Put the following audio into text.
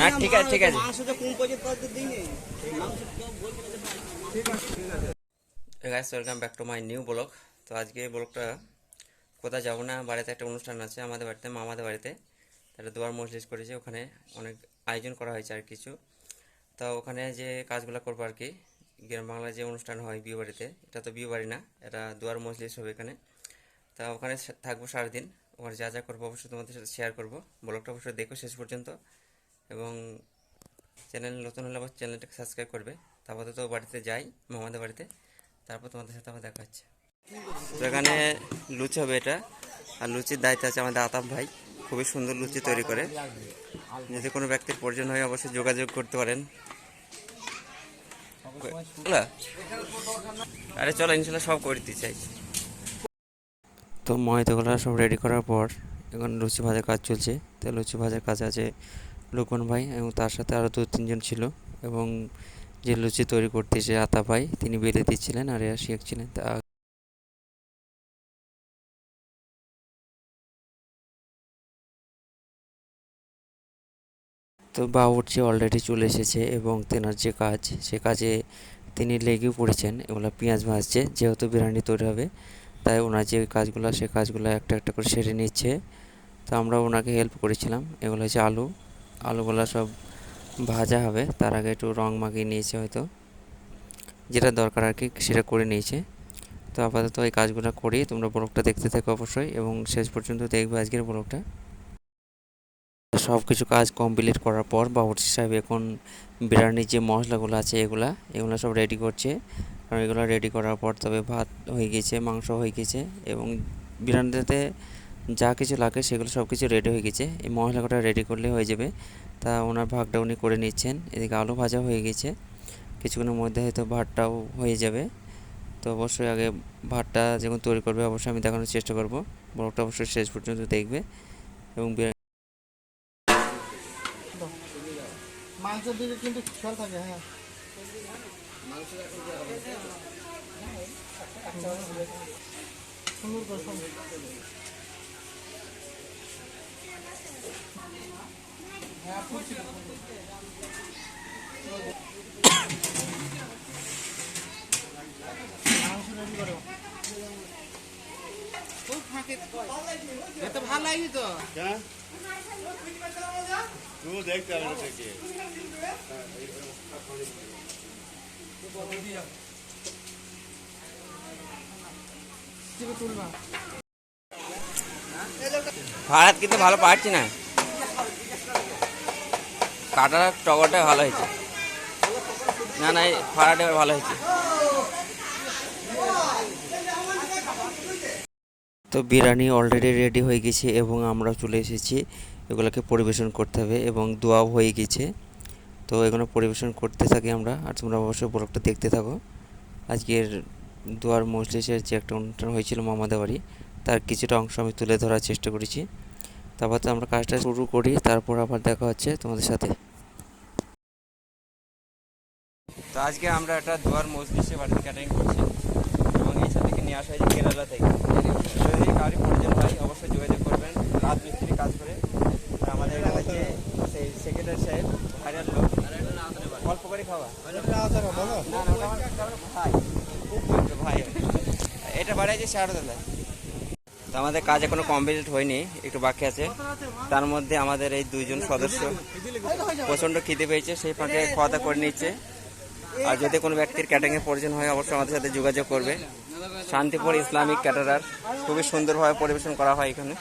হ্যাঁ ঠিক আছে ঠিক আছে। Welcome back to my new blog তো আজকে ব্লগটা কোথাও যাব না, বাড়িতে একটা অনুষ্ঠান আছে আমাদের বাড়িতে, মামাদের বাড়িতে। একটা দুয়ার মজলিস করেছে, ওখানে অনেক আয়োজন করা হয়েছে আর কিছু। তা ওখানে যে কাজগুলো করব আর কি, গ্রাম বাংলায় যে অনুষ্ঠান হয় বিয়ে বাড়িতে, এটা তো বিয়ে বাড়ি না, এটা দুয়ার মজলিস হবে এখানে। তা ওখানে থাকব সারাদিন। ওখানে যা যা করব অবশ্যই তোমাদের সাথে শেয়ার করব। ব্লগটা অবশ্যই দেখো শেষ পর্যন্ত। এবং চ্যানেল নতুন হলে আবার চ্যানেলটাকে সাবস্ক্রাইব করবে। তারপর তো বাড়িতে যাই, মামাদের বাড়িতে। তারপর তোমাদের সাথে আবার দেখা হচ্ছে। তো এখানে লুচি হবে এটা। আর লুচির দায়িত্ব আছে আমাদের আতাপ ভাই। খুবই সুন্দর লুচি তৈরি করে। যদি কোনো ব্যক্তির প্রয়োজন হয় অবশ্যই যোগাযোগ করতে পারেন? আরে চলো, ইনশাল্লাহ সব করে দিতে চাই। তো ময়দাগুলো সব রেডি করার পর এখন লুচি ভাজার কাজ চলছে। তো লুচি ভাজার কাজ আছে লোকন ভাই এবং তার সাথে আরও দু তিনজন ছিল এবং যে লুচি তৈরি করতে যে আতা ভাই, তিনি বেঁধে দিচ্ছিলেন আর এরা শিখছিলেন। তা তো বাবুর্চি অলরেডি চলে এসেছে এবং তেনার যে কাজ, সে কাজে তিনি লেগেও পড়েছেন। এগুলো পেঁয়াজ ভাজছে, যেহেতু বিরিয়ানি তৈরি হবে। তাই ওনার যে কাজগুলো, সে কাজগুলো একটা একটা করে সেরে নিচ্ছে। তো আমরা ওনাকে হেল্প করেছিলাম। এগুলো হচ্ছে আলু। আলুগুলো সব ভাজা হবে। তার আগে একটু রং মাখিয়ে নিয়েছে হয়তো। যেটা দরকার আর কি, সেটা করে নিয়েছে। তো আপাতত এই কাজগুলো করি। তোমরা ব্লগটা দেখতে থাকো অবশ্যই এবং শেষ পর্যন্ত দেখবে আজকের ব্লগটা। সব কিছু কাজ কমপ্লিট করার পর বাবুর্চি সাহেব এখন বিরিয়ানির যে মশলাগুলো আছে এগুলা, এগুলো সব রেডি করছে। কারণ এগুলো রেডি করার পর তবে ভাত হয়ে গেছে, মাংস হয়ে গেছে এবং বিরিয়ানিতে যা কিছু লাগে সেগুলো সব কিছু রেডি হয়ে গেছে। এই মশলাটা রেডি করলে হয়ে যাবে। তা ওনার ভাগটা উনি করে নিচ্ছেন। এদিকে আলু ভাজা হয়ে গেছে। কিছুক্ষণের মধ্যে হয়তো ভাতটাও হয়ে যাবে। তো অবশ্যই আগে ভাতটা যখন তৈরি করবে অবশ্যই আমি দেখানোর চেষ্টা করব। ব্লগটা অবশ্যই শেষ পর্যন্ত দেখবে এবং মাংসের দিকে কিন্তু খেয়াল থাকে হ্যাঁ। হ্যাঁ ফুটছে মাংস রেডি করো খুব ফাঁকে ভারত কিন্তু ভালো পাচ্ছি না। কাটার টগরটাই ভালো হয়েছে। না না ফাড়াটা ভাড়াটা ভালো হয়েছে। তো বিরিয়ানি অলরেডি রেডি হয়ে গেছে এবং আমরা চলে এসেছি। এগুলোকে পরিবেশন করতে হবে এবং দোয়াও হয়ে গেছে। তো এগুলো পরিবেশন করতে থাকি আমরা আর তোমরা অবশ্যই ব্লগটা দেখতে থাকো। আজকের দোয়ার মজলিসের যে একটা অনুষ্ঠান হয়েছিল মামাদের বাড়ি, তার কিছুটা অংশ আমি তুলে ধরার চেষ্টা করেছি। তারপর তো আমরা কাজটা শুরু করি, তারপর আবার দেখা হচ্ছে তোমাদের সাথে। তো আজকে আমরা একটা দোয়ার মজলিসে বাড়িতে ক্যাটারিং করছি। নিয়ে আসা হয়েছে কেরালা থেকে। যদি কারি প্রয়োজন হয় অবশ্যই যোগাযোগ করবেন, রাত মিস্ত্রি কাজ করে। আমাদের এখানে হচ্ছে সেই সেক্রেটারি সাহেব হাজার লোক, অল্প করে খাওয়া। ভাই খুব ভাই এটা বাড়াইছে শারদালায় তো আমাদের কাজ এখনও কমপ্লিট হয়নি, একটু বাকি আছে। তার মধ্যে আমাদের এই দুইজন সদস্য প্রচণ্ড খিদে পেয়েছে, সেই ফাঁকে খাওয়া করে নিচ্ছে। আর যদি কোনো ব্যক্তির ক্যাটারিংয়ের প্রয়োজন হয়, অবশ্যই আমাদের সাথে যোগাযোগ করবে। Shantipur Islamic caterer. খুবই সুন্দরভাবে পরিবেশন করা হয় এখানে।